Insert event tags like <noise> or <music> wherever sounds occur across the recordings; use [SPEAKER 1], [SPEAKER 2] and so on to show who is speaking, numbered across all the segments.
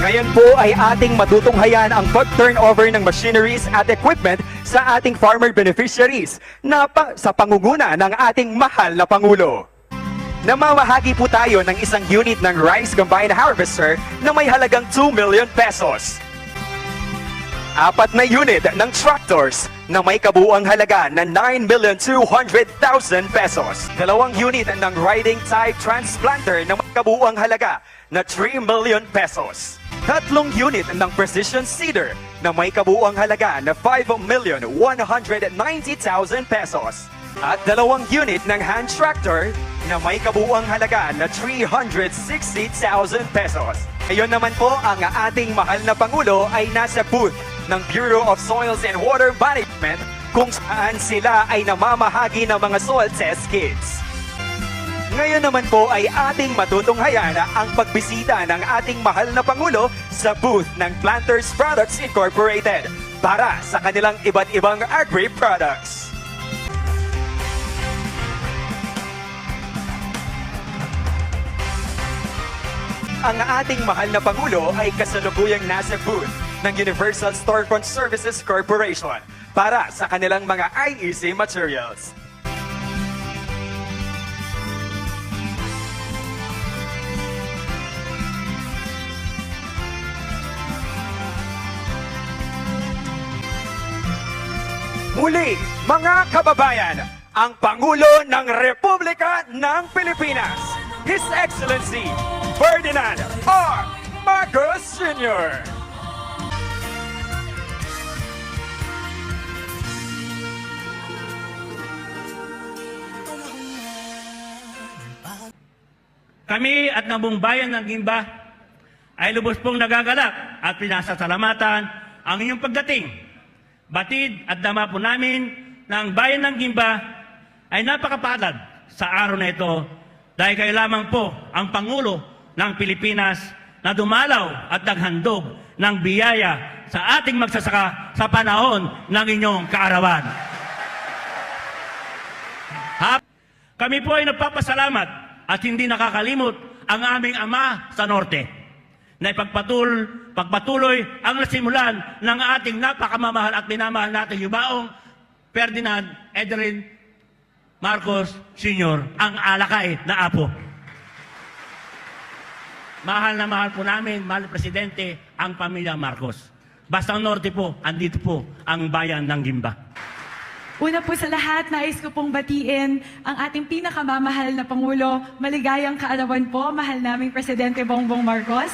[SPEAKER 1] Ngayon po ay ating matutunghayan ang pag-turnover ng machineries at equipment sa ating farmer beneficiaries na pa- sa pangunguna ng ating mahal na Pangulo. Namamahagi po tayo ng isang unit ng rice combine harvester na may halagang 2 million pesos. Apat na unit ng tractors na may kabuuang halaga na 9,200,000 pesos. Dalawang unit ng riding type transplanter na may kabuuang halaga na 3 million pesos. Tatlong unit ng precision seeder na may kabuuang halaga na 5,190,000 pesos. At dalawang unit ng hand tractor na may kabuuang halaga na 360,000 pesos. Ngayon naman po, ang ating mahal na Pangulo ay nasa booth ng Bureau of Soils and Water Management kung saan sila ay namamahagi ng mga soil test kits. Ngayon naman po ay ating matutunghayan ang pagbisita ng ating mahal na Pangulo sa booth ng Planters Products Incorporated para sa kanilang iba't ibang agri-products. Ang ating mahal na Pangulo ay kasalukuyang nasa booth ng Universal Storefront Services Corporation para sa kanilang mga IEC materials. Muli, mga kababayan, ang Pangulo ng Republika ng Pilipinas, His Excellency Ferdinand R. Marcos Sr.
[SPEAKER 2] Kami at ng bayan ng Gimba ay lubos pong nagagalak at pinasasalamatan ang inyong pagdating. Batid at dama po namin na ang bayan ng Gimba ay napakapalad sa araw na ito dahil kayo lamang po ang Pangulo ng Pilipinas na dumalaw at naghandog ng biyaya sa ating magsasaka sa panahon ng inyong kaarawan. Kami po ay nagpapasalamat at hindi nakakalimot ang aming ama sa norte na ipagpatul, pagpatuloy ang nasimulan ng ating napakamamahal at minamahal nating yubaong Ferdinand Edrin Marcos Sr. ang alakay na apo. Mahal na mahal po namin, mahal Presidente, ang pamilya Marcos. Basta norte po, andito po ang bayan ng Gimba.
[SPEAKER 3] Una po sa lahat, nais ko pong batiin ang ating pinakamamahal na Pangulo. Maligayang kaarawan po, mahal naming Presidente Bongbong Marcos.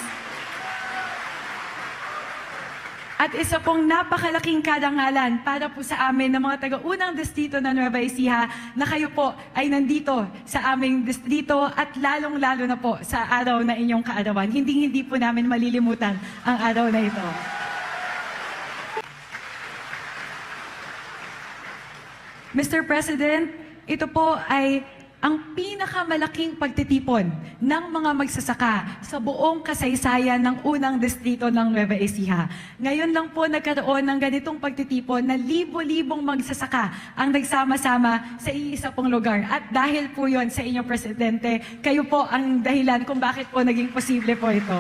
[SPEAKER 3] At isa pong napakalaking karangalan para po sa amin ng mga taga-unang distrito ng Nueva Ecija na kayo po ay nandito sa aming distrito at lalong-lalo na po sa araw na inyong kaarawan. Hindi-hindi po namin malilimutan ang araw na ito. Mr. President, ito po ay ang pinakamalaking pagtitipon ng mga magsasaka sa buong kasaysayan ng unang distrito ng Nueva Ecija. Ngayon lang po nagkaroon ng ganitong pagtitipon na libo-libong magsasaka ang nagsama-sama sa iisa pong lugar. At dahil po yon sa inyong Presidente, kayo po ang dahilan kung bakit po naging posible po ito.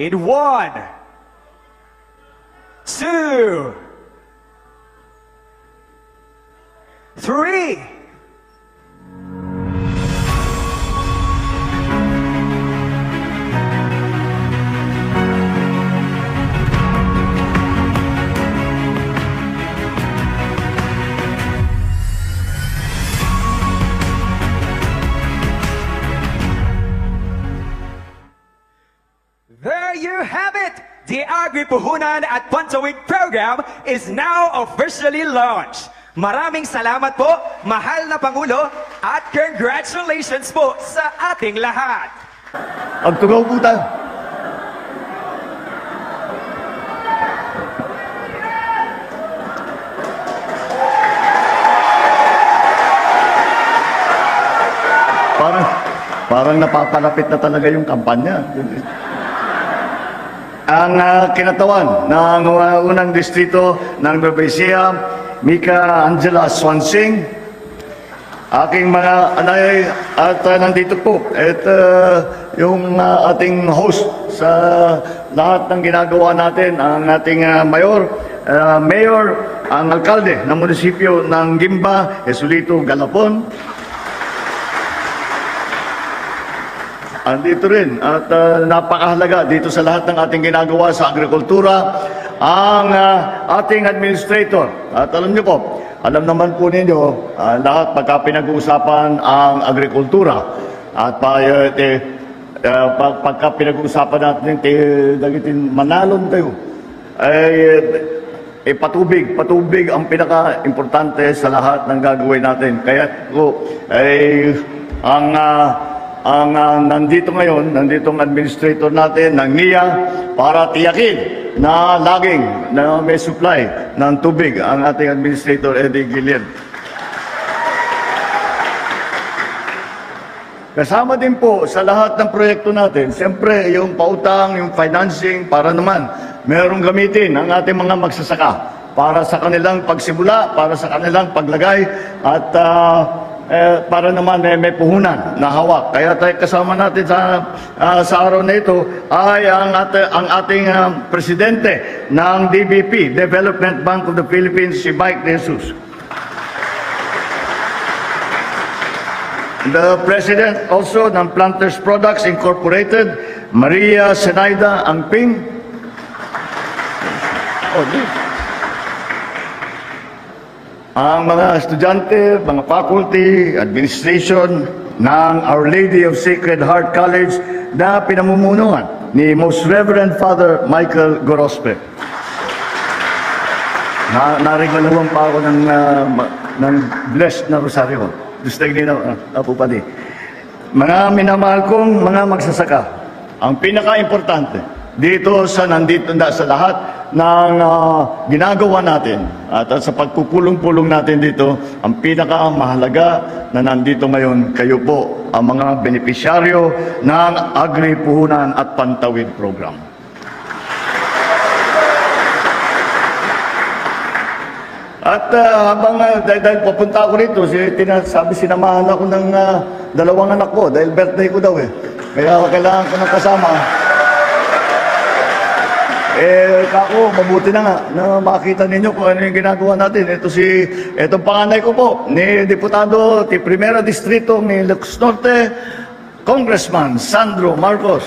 [SPEAKER 1] In one, two, three. There you have it! The Agri-Puhunan at Pantawid program is now officially launched. Maraming salamat po, mahal na Pangulo, at congratulations po sa ating lahat.
[SPEAKER 4] Agtugaw po tayo. Parang, parang napapalapit na talaga yung kampanya. Ang ah, kinatawan ng uh, unang distrito ng Nueva Mika Angela Swansing, aking mga anay at uh, nandito po. At uh, yung uh, ating host sa lahat ng ginagawa natin, ang ating uh, mayor, uh, mayor, ang alkalde ng munisipyo ng Gimba, Esulito Galapon, Andito rin at uh, napakahalaga dito sa lahat ng ating ginagawa sa agrikultura ang uh, ating administrator. At alam niyo po, alam naman po ninyo, uh, lahat pagka pinag-uusapan ang agrikultura at pa, uh, te, uh, pag, pagka pinag-uusapan natin te, dagitin manalon tayo, ay eh, patubig, patubig ang pinaka-importante sa lahat ng gagawin natin. Kaya ko, ay ang ah, ang ah, nandito ngayon, nandito ang administrator natin ng NIA para tiyakin na laging na may supply ng tubig ang ating administrator Eddie Gillian. Kasama din po sa lahat ng proyekto natin, siyempre yung pautang, yung financing, para naman merong gamitin ang ating mga magsasaka para sa kanilang pagsimula, para sa kanilang paglagay, at ah, eh, para naman eh, may puhunan na hawak. Kaya tayo kasama natin sa, ah, sa araw na ito ay ang, ate, ang ating ah, presidente ng DBP, Development Bank of the Philippines, si Mike Jesus. The President also ng Planters Products Incorporated, Maria Senaida Angping. Oh, di. Ang mga estudyante, mga faculty, administration ng Our Lady of Sacred Heart College na pinamumunuan ni Most Reverend Father Michael Gorospe. Na narigaluhan pa ako ng, ah, ma- ng blessed na rosaryo. Gusto na uh, apo pa di. Mga minamahal kong mga magsasaka, ang pinaka-importante dito sa nandito na sa lahat ng ah, ginagawa natin at, at sa pagpupulong-pulong natin dito, ang pinaka-mahalaga na nandito ngayon, kayo po ang mga benepisyaryo ng Agri Puhunan at Pantawid Program. At ah, habang uh, dahil, dahil papunta ako rito, si, sinamahan ako ng ah, dalawang anak ko dahil birthday ko daw eh. Kaya kailangan ko ng kasama. Eh, kako, mabuti na nga na makita ninyo kung ano yung ginagawa natin. Ito si, itong panganay ko po, ni Deputado, ti Primera Distrito ni Lux Norte, Congressman Sandro Marcos.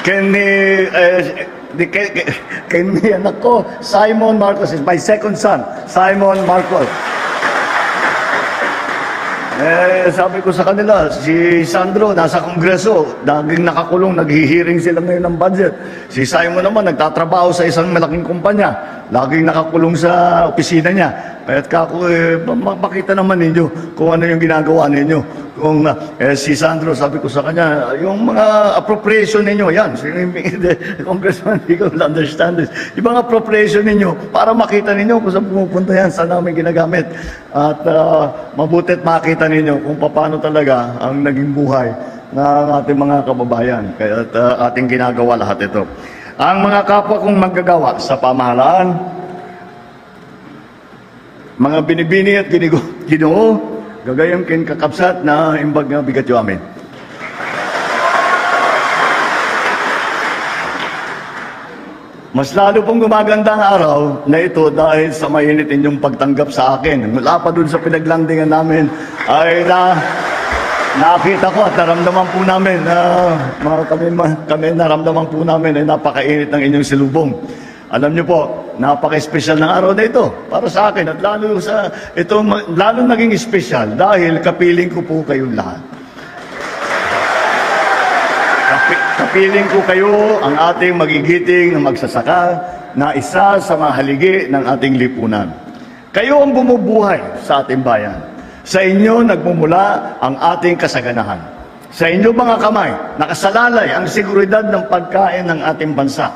[SPEAKER 4] Ken ni, eh, di, kay, kay, kay ni anak ko, Simon Marcos is my second son, Simon Marcos. Eh, sabi ko sa kanila, si Sandro nasa kongreso, naging nakakulong, naghihiring sila ngayon ng budget. Si Simon naman, nagtatrabaho sa isang malaking kumpanya, laging nakakulong sa opisina niya. Kaya't kako, eh, ma- makita naman ninyo kung ano yung ginagawa ninyo. Kung ah, eh, si Sandro, sabi ko sa kanya, yung mga appropriation ninyo, yan, si <laughs> Congressman, he will understand this. Yung mga appropriation ninyo, para makita ninyo kung saan pumupunta yan, saan namin ginagamit. At uh, mabutit makita ninyo kung paano talaga ang naging buhay ng ating mga kababayan. Kaya uh, ating ginagawa lahat ito. Ang mga kapwa kong manggagawa sa pamahalaan, mga binibini at ginigo- <laughs> ginoo, gagayang kin kakapsat na imbag nga bigat yo amin. Mas lalo pong gumaganda ang araw na ito dahil sa mainit inyong pagtanggap sa akin. Mula pa dun sa pinaglandingan namin ay na nakita ko at naramdaman po namin na kami, kami naramdaman po namin ay napakainit ng inyong silubong. Alam niyo po, napaka-espesyal ng araw na ito para sa akin at lalo sa ito lalo naging espesyal dahil kapiling ko po kayong lahat. Kapi- Kapiling ko kayo ang ating magigiting na magsasaka na isa sa mga haligi ng ating lipunan. Kayo ang bumubuhay sa ating bayan. Sa inyo nagmumula ang ating kasaganahan. Sa inyo mga kamay, nakasalalay ang seguridad ng pagkain ng ating bansa.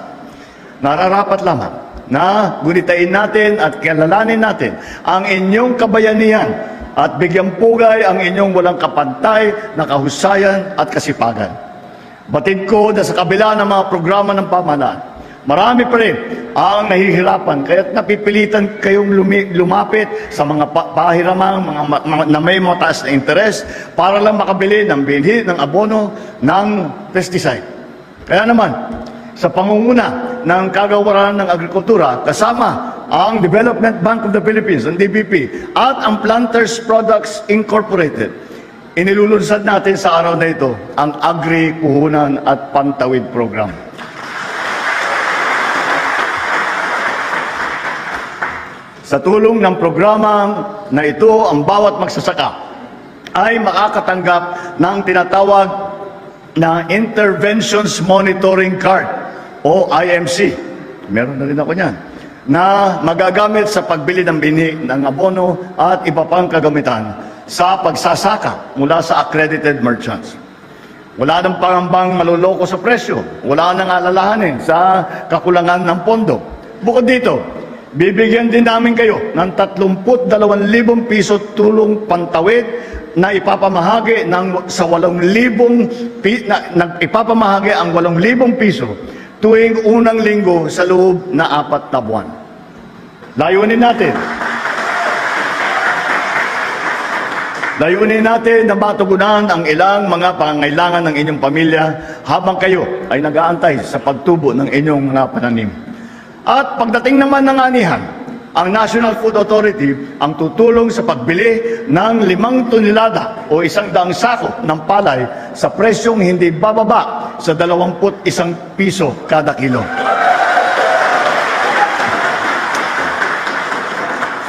[SPEAKER 4] Nararapat lamang na gunitain natin at kilalanin natin ang inyong kabayanihan at bigyan pugay ang inyong walang kapantay na kahusayan at kasipagan. Batid ko na sa kabila ng mga programa ng pamahalaan, Marami pa rin ang nahihirapan kaya't napipilitan kayong lumi- lumapit sa mga pa- pahiramang mga, mga- na may mataas na interes para lang makabili ng binhi, ng abono, ng pesticide. Kaya naman, sa pangunguna ng kagawaran ng agrikultura kasama ang Development Bank of the Philippines, ang DBP, at ang Planters Products Incorporated, inilulunsad natin sa araw na ito ang Agri Puhunan at Pantawid Program. Sa tulong ng programa na ito, ang bawat magsasaka ay makakatanggap ng tinatawag na Interventions Monitoring Card o IMC. Meron na rin ako niyan na magagamit sa pagbili ng bini ng abono at iba pang kagamitan sa pagsasaka mula sa accredited merchants. Wala nang pangambang maluloko sa presyo. Wala nang alalahanin sa kakulangan ng pondo. Bukod dito, bibigyan din namin kayo ng 32,000 piso tulong pantawid na ipapamahagi ng sa 8,000 pi, na, na ipapamahagi ang 8,000 piso tuwing unang linggo sa loob na apat na buwan. Layunin natin Layunin natin na matugunan ang ilang mga pangangailangan ng inyong pamilya habang kayo ay nag-aantay sa pagtubo ng inyong mga pananim. At pagdating naman ng anihan, ang National Food Authority ang tutulong sa pagbili ng limang tonelada o isang daang sako ng palay sa presyong hindi bababa sa 21 piso kada kilo.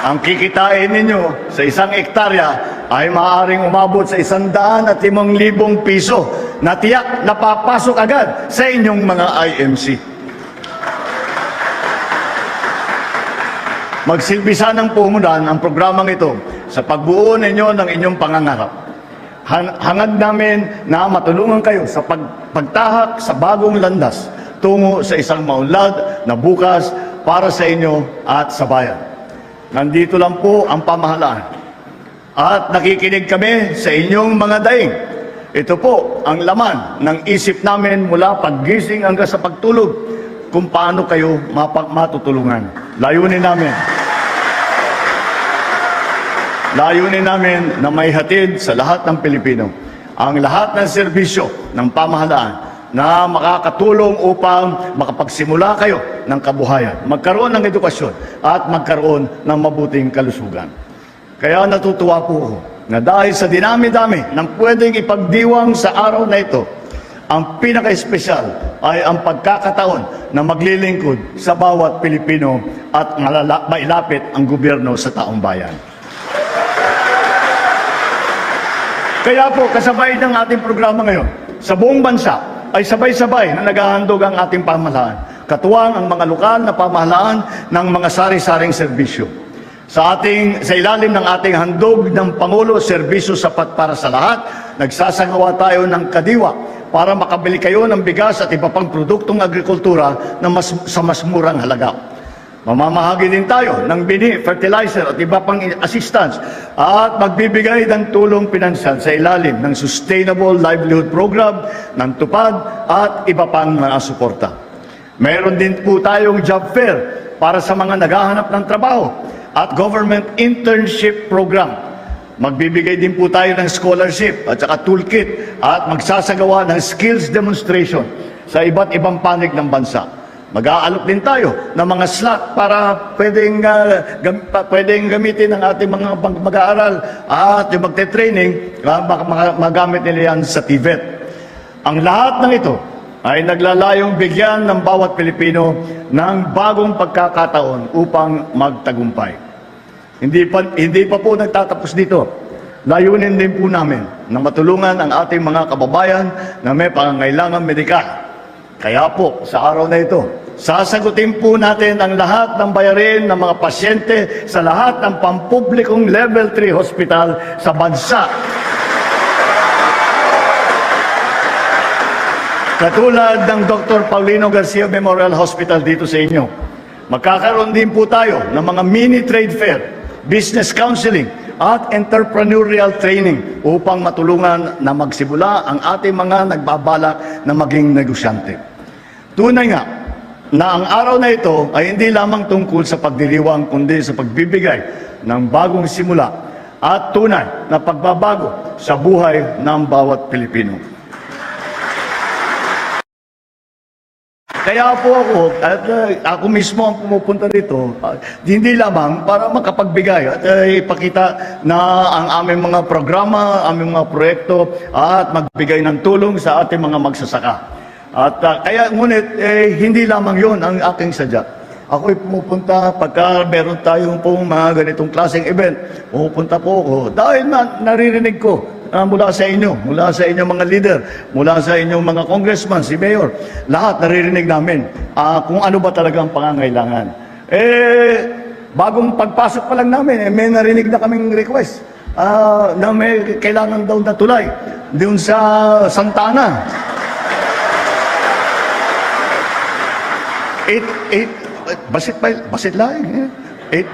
[SPEAKER 4] Ang kikitain ninyo sa isang ektarya ay maaaring umabot sa isang daan at limang libong piso na tiyak na papasok agad sa inyong mga IMC. Magsilbisa ng puhunan ang programang ito sa pagbuo ninyo ng inyong pangangarap. Han- Hangad namin na matulungan kayo sa pag- pagtahak sa bagong landas tungo sa isang maunlad na bukas para sa inyo at sa bayan. Nandito lang po ang pamahalaan. At nakikinig kami sa inyong mga daing. Ito po ang laman ng isip namin mula paggising hanggang sa pagtulog kung paano kayo matutulungan. Layunin namin. Layunin namin na may hatid sa lahat ng Pilipino ang lahat ng serbisyo ng pamahalaan na makakatulong upang makapagsimula kayo ng kabuhayan, magkaroon ng edukasyon at magkaroon ng mabuting kalusugan. Kaya natutuwa po ako na dahil sa dinami-dami ng pwedeng ipagdiwang sa araw na ito, ang pinaka-espesyal ay ang pagkakataon na maglilingkod sa bawat Pilipino at mailapit ang gobyerno sa taong bayan. Kaya po, kasabay ng ating programa ngayon, sa buong bansa ay sabay-sabay na naghahandog ang ating pamahalaan. Katuwang ang mga lokal na pamahalaan ng mga sari-saring serbisyo. Sa ating sa ilalim ng ating handog ng Pangulo, serbisyo sapat para sa lahat, nagsasagawa tayo ng kadiwa para makabili kayo ng bigas at iba pang produktong agrikultura na mas, sa mas murang halaga. Mamamahagi din tayo ng bini, fertilizer at iba pang assistance at magbibigay ng tulong pinansyal sa ilalim ng Sustainable Livelihood Program ng TUPAD at iba pang mga suporta. Meron din po tayong job fair para sa mga naghahanap ng trabaho at government internship program. Magbibigay din po tayo ng scholarship at saka toolkit at magsasagawa ng skills demonstration sa iba't ibang panig ng bansa. Mag-aalok din tayo ng mga slot para pwedeng, ah, gam- pwedeng gamitin ng ating mga mag-aaral at yung magte-training, mak- magamit nila yan sa TVET. Ang lahat ng ito ay naglalayong bigyan ng bawat Pilipino ng bagong pagkakataon upang magtagumpay. Hindi pa, hindi pa po nagtatapos dito. Layunin din po namin na matulungan ang ating mga kababayan na may pangangailangan medikal. Kaya po, sa araw na ito, sasagutin po natin ang lahat ng bayarin ng mga pasyente sa lahat ng pampublikong level 3 hospital sa bansa. Katulad ng Dr. Paulino Garcia Memorial Hospital dito sa inyo, magkakaroon din po tayo ng mga mini trade fair, business counseling, at entrepreneurial training upang matulungan na magsimula ang ating mga nagbabalak na maging negosyante. Tunay nga na ang araw na ito ay hindi lamang tungkol sa pagdiriwang kundi sa pagbibigay ng bagong simula at tunay na pagbabago sa buhay ng bawat Pilipino. Kaya po ako, at uh, ako mismo ang pumupunta dito, uh, hindi lamang para makapagbigay at uh, ipakita na ang aming mga programa, aming mga proyekto at magbigay ng tulong sa ating mga magsasaka. At uh, kaya ngunit, eh, hindi lamang yon ang aking sadya. Ako'y pumupunta pagka meron tayong pong mga ganitong klaseng event. Pumupunta po ako dahil na, naririnig ko ah, mula sa inyo, mula sa inyong mga leader, mula sa inyong mga congressman, si Mayor, lahat naririnig namin ah, kung ano ba talaga ang pangangailangan. Eh, bagong pagpasok pa lang namin, eh, may narinig na kaming request ah, na may kailangan daw na tulay doon sa Santana. Eight, eight, basit basit lang. Eh. Eight,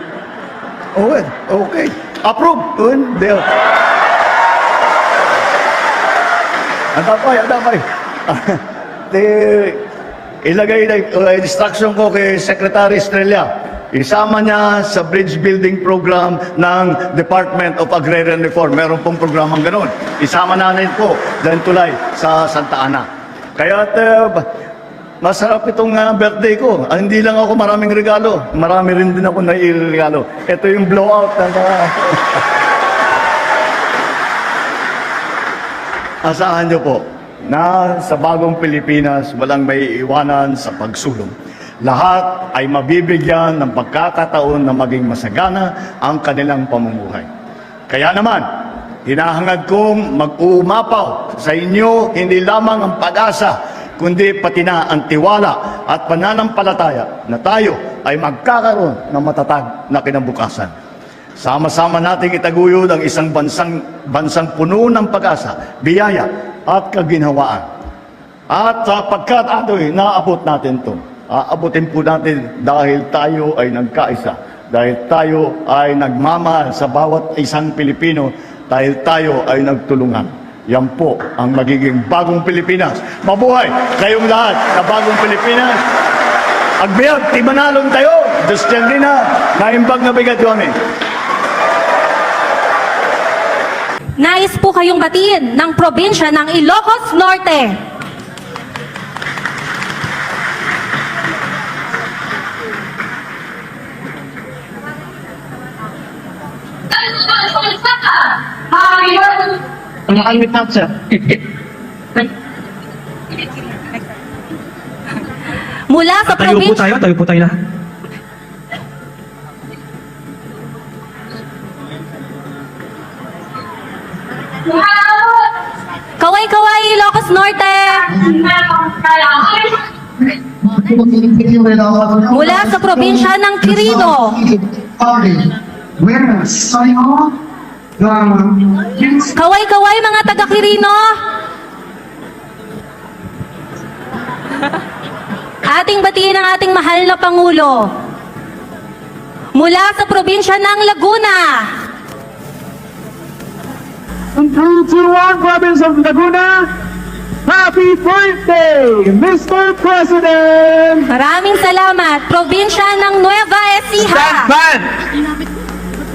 [SPEAKER 4] oh, well, okay. Approve. Yun, there. Adapay, adapay. Di, ilagay na uh, instruction ko kay Secretary Estrella. Isama niya sa bridge building program ng Department of Agrarian Reform. Meron pong programang ganun. Isama namin po dahil tulay sa Santa Ana. Kaya uh, masarap itong uh, birthday ko. Ah, hindi lang ako maraming regalo. Marami rin din ako nairegalo. Ito yung blowout ng uh, <laughs> Asahan niyo po na sa bagong Pilipinas walang may iwanan sa pagsulong. Lahat ay mabibigyan ng pagkakataon na maging masagana ang kanilang pamumuhay. Kaya naman, hinahangad kong mag-uumapaw sa inyo hindi lamang ang pag-asa, kundi pati na ang tiwala at pananampalataya na tayo ay magkakaroon ng matatag na kinabukasan. Sama-sama nating itaguyod ang isang bansang, bansang puno ng pag-asa, biyaya at kaginhawaan. At sapagkat ato'y naabot natin to, aabutin po natin dahil tayo ay nagkaisa, dahil tayo ay nagmamahal sa bawat isang Pilipino, dahil tayo ay nagtulungan. Yan po ang magiging bagong Pilipinas. Mabuhay kayong lahat na bagong Pilipinas. Agbayag, ti manalong tayo. Diyos na, naimbag na bigat kami.
[SPEAKER 5] Nais po kayong batiin ng probinsya ng Ilocos Norte.
[SPEAKER 6] Nakalmit na sir.
[SPEAKER 5] Mula sa
[SPEAKER 6] Tayo po
[SPEAKER 5] probinsya...
[SPEAKER 6] tayo, tayo po tayo lahat.
[SPEAKER 5] Mula sa probinsya ng Quirino. Kaway-kaway, mga taga-Quirino! Ating batiin ang ating mahal na Pangulo. Mula sa probinsya ng Laguna.
[SPEAKER 7] From 321 Province of Laguna, Happy birthday, Mr. President!
[SPEAKER 5] Maraming salamat. Probinsya ng Nueva Ecija.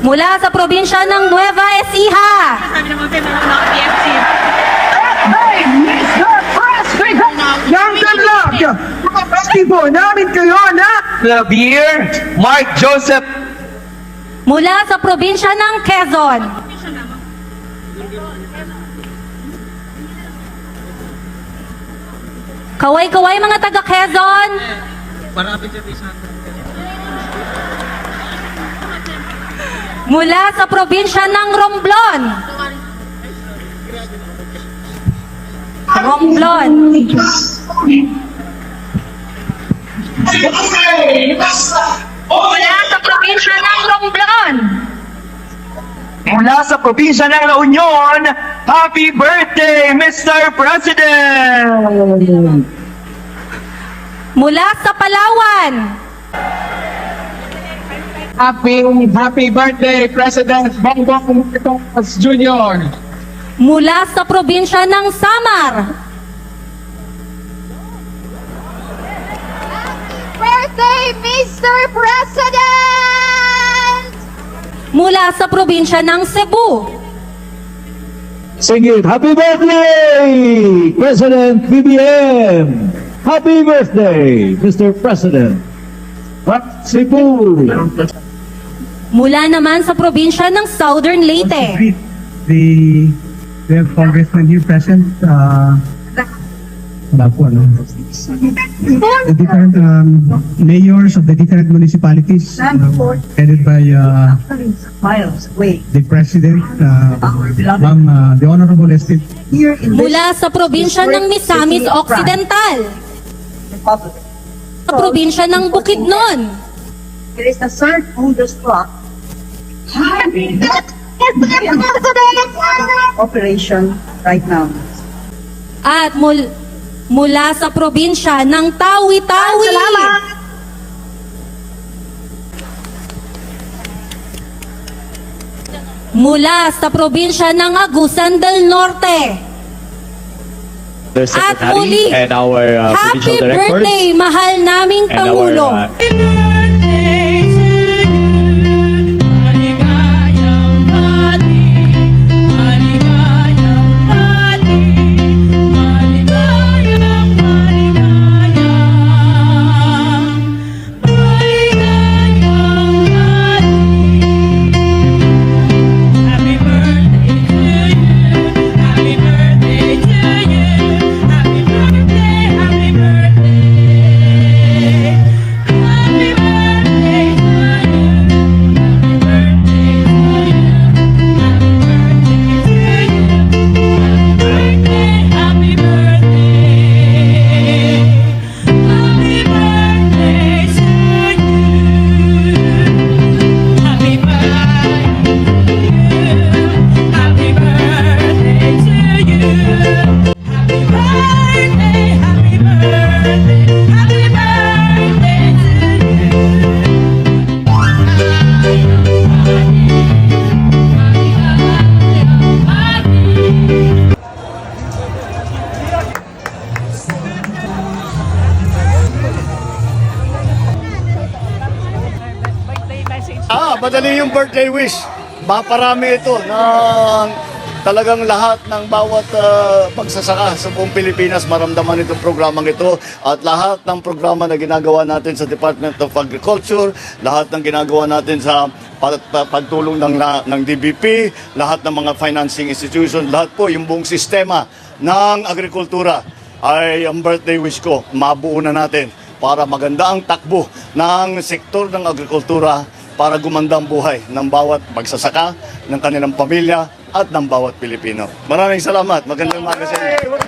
[SPEAKER 5] Mula sa probinsya ng Nueva Ecija.
[SPEAKER 7] Hey, Mr. President! Luck! Mga festival namin kayo na
[SPEAKER 6] Javier Mark Joseph
[SPEAKER 5] Mula sa probinsya ng Quezon. Kaway-kaway mga taga Quezon. Mula sa probinsya ng Romblon. Romblon. Mula sa probinsya ng Romblon.
[SPEAKER 6] mula sa probinsya ng La Union. Happy birthday, Mr. President!
[SPEAKER 5] Mula sa Palawan.
[SPEAKER 7] Happy, happy birthday, President Bongbong Marcos Jr.
[SPEAKER 5] Mula sa probinsya ng Samar.
[SPEAKER 8] birthday, Mr. President!
[SPEAKER 5] Mula sa probinsya ng Cebu,
[SPEAKER 7] Sige, happy birthday, President BBM! Happy birthday, Mr. President! What Cebu?
[SPEAKER 5] mula naman sa probinsya ng Southern Leyte,
[SPEAKER 9] the have congressman here present uh po ano the different um, mayors of the different municipalities uh, headed by uh, the president uh, Ma'am, uh, the honorable estate
[SPEAKER 5] mula sa probinsya ng Misamis Occidental, sa probinsya ng Bukidnon,
[SPEAKER 8] It is the third oldest clock operation right now.
[SPEAKER 5] at mul mula sa probinsya ng Tawi-Tawi. Mula sa probinsya ng Agusan del Norte. At muli,
[SPEAKER 10] and our uh,
[SPEAKER 5] happy
[SPEAKER 10] directors
[SPEAKER 5] birthday, mahal naming
[SPEAKER 10] and our
[SPEAKER 5] Pangulo.
[SPEAKER 10] uh,
[SPEAKER 4] birthday wish. Maparami ito na talagang lahat ng bawat ah, pagsasaka sa buong Pilipinas maramdaman itong programang ito at lahat ng programa na ginagawa natin sa Department of Agriculture, lahat ng ginagawa natin sa pag- pag- pagtulong ng, ng DBP, lahat ng mga financing institution, lahat po yung buong sistema ng agrikultura ay ang birthday wish ko, mabuo na natin para maganda ang takbo ng sektor ng agrikultura para gumanda ang buhay ng bawat magsasaka, ng kanilang pamilya at ng bawat Pilipino. Maraming salamat. Magandang umaga sa inyo.